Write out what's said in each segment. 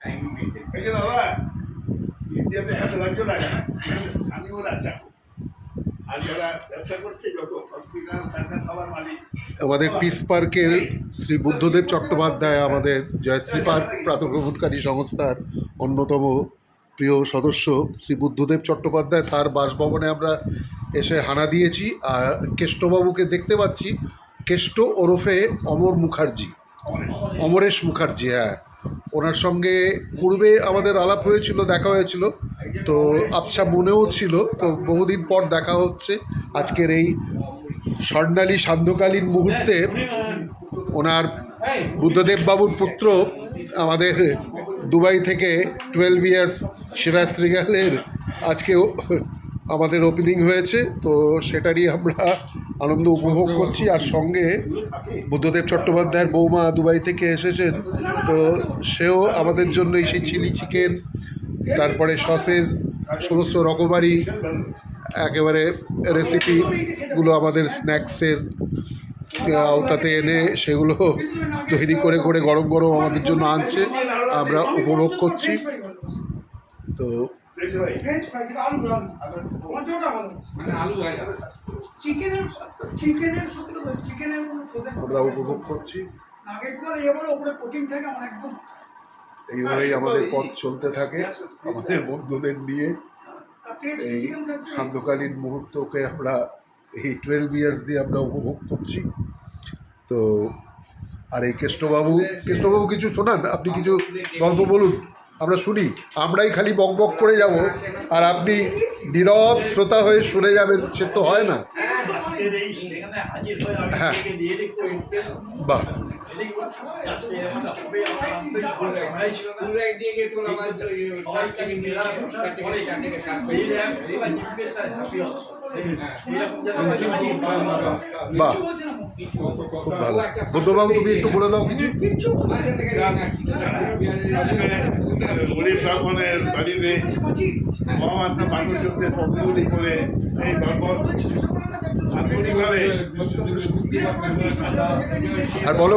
এই যে দাদা ইন্ডিয়াতে এত রাজ্য লাগে স্থানীয় রাজা আর যারা ব্যবসা করছে যত হসপিটাল তারা সবার মালিক। আমাদের পিস পার্কের শ্রী বুদ্ধদেব চট্টোপাধ্যায় আমাদের জয়শ্রী পার্ক প্রাতঃভ্রমণকারী সংস্থার অন্যতম প্রিয় সদস্য শ্রী বুদ্ধদেব চট্টোপাধ্যায় তার বাসভবনে আমরা এসে হানা দিয়েছি। আর কেষ্টবাবুকে দেখতে পাচ্ছি কেষ্ট ওরফে অমর মুখার্জি। অমরেশ মুখার্জি হ্যাঁ। ওনার সঙ্গে পূর্বে আমাদের আলাপ হয়েছিল, দেখা হয়েছিল। তো আচ্ছা মনেও ছিল, তো বহুদিন পর দেখা হচ্ছে। আজকের এই স্বর্ণালী সান্ধ্যকালীন মুহূর্তে ওনার বুদ্ধদেব বাবুর পুত্র আমাদের দুবাই থেকে টুয়েলভ ইয়ার্স শিবাস রিগালের আজকে আমাদের ওপেনিং হয়েছে, তো সেটারই আমরা আনন্দ উপভোগ করছি। আর সঙ্গে বুদ্ধদেব চট্টোপাধ্যায়ের বৌমা দুবাই থেকে এসেছেন, তো সেও আমাদের জন্য সেই চিলি চিকেন, তারপরে সসেজ, সমস্ত রকমারি, একেবারে রেসিপিগুলো আমাদের স্ন্যাক্সের আওতাতে এনে সেগুলো তৈরি করে করে গরম গরম আমাদের জন্য আনছে। আমরা উপভোগ করছি। তো আলু মানে আলু চিকেনের চিকেনের সত্যি চিকেনের কোনো ফ্রোজেন আমরা উপভোগ করছি। নাগেটস মানে বলে প্রোটিন থাকে আমার একদম এইভাবেই আমাদের পথ চলতে থাকে। আমাদের বন্ধুদের নিয়ে। এই সান্ধ্যকালীন মুহূর্তকে আমরা এই টুয়েলভ ইয়ার্স দিয়ে আমরা উপভোগ করছি। তো আর এই কেষ্টবাবু কেষ্টবাবু কিছু শোনান? আপনি কিছু গল্প বলুন। আমরা শুনি আমরাই খালি বক বক করে যাব আর আপনি নীরব শ্রোতা হয়ে শুনে যাবেন সে তো হয় না। হয়ে বাহ। বুদ্ধবাবু, তুমি একটু বলে দাও কিছু। গরিব ব্রাহ্মণের বাড়িতে মহামাত্মা মানুষজনদের পদগুলি করে এই ব্রাহ্মণ আর বলো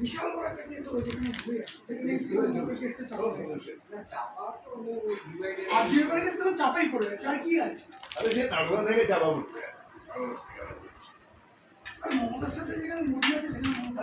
বিশাল বড় একটা কেস হলো ঘুরে সেখানে কেসটা চাপা আর যে করে কেসটা চাপাই পড়ে গেছে আর কি আছে আরে সে নাটক থেকে চাপা পড়বে মমতার সাথে যেখানে মুড়ি আছে সেখানে মমতা